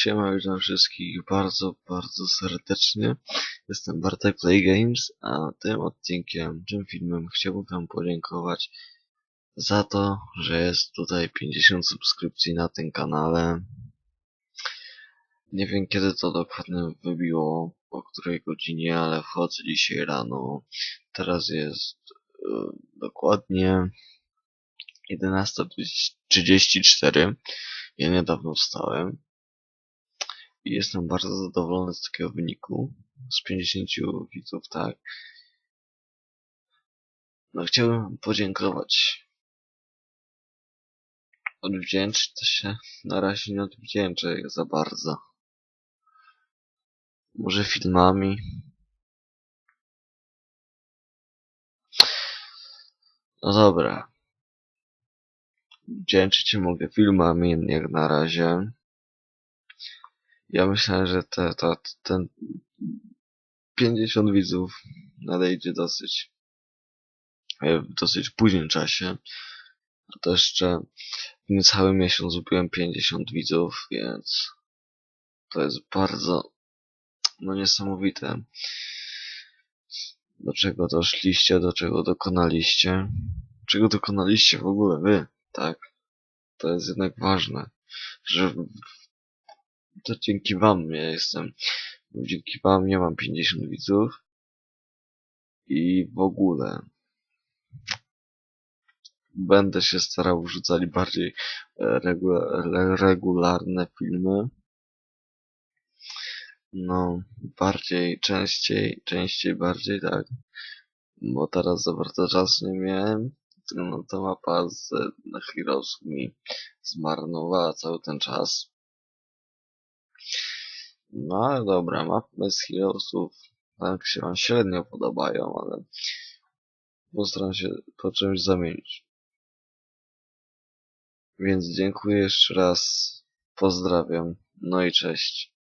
Siema, witam wszystkich bardzo, bardzo serdecznie. Jestem Bartek Play Games, a tym odcinkiem, tym filmem chciałbym wam podziękować za to, że jest tutaj 50 subskrypcji na tym kanale. Nie wiem kiedy to dokładnie wybiło, o której godzinie, ale wchodzę dzisiaj rano. Teraz jest e, dokładnie 11.34. Ja niedawno wstałem jestem bardzo zadowolony z takiego wyniku. Z 50 widzów, tak. No chciałbym podziękować. Odwdzięczyć to się na razie nie odwdzięczę za bardzo. Może filmami. No dobra. Wdzięczyć się mogę filmami jak na razie. Ja myślałem, że te, te, ten 50 widzów nadejdzie dosyć e, w dosyć późnym czasie. A to jeszcze w niecały miesiąc zgubiłem 50 widzów, więc to jest bardzo no niesamowite. Do czego doszliście, do czego dokonaliście. Czego dokonaliście w ogóle wy, tak? To jest jednak ważne, że to dzięki wam ja jestem. Dzięki wam nie mam 50 widzów. I w ogóle będę się starał wrzucać bardziej regu regularne filmy. No, bardziej, częściej, częściej, bardziej, tak. Bo teraz za bardzo czasu nie miałem. No to mapa z Heroes mi zmarnowała cały ten czas. No ale dobra, mapy z Heroesów tak się wam średnio podobają, ale postaram się to czymś zamienić. Więc dziękuję jeszcze raz, pozdrawiam, no i cześć.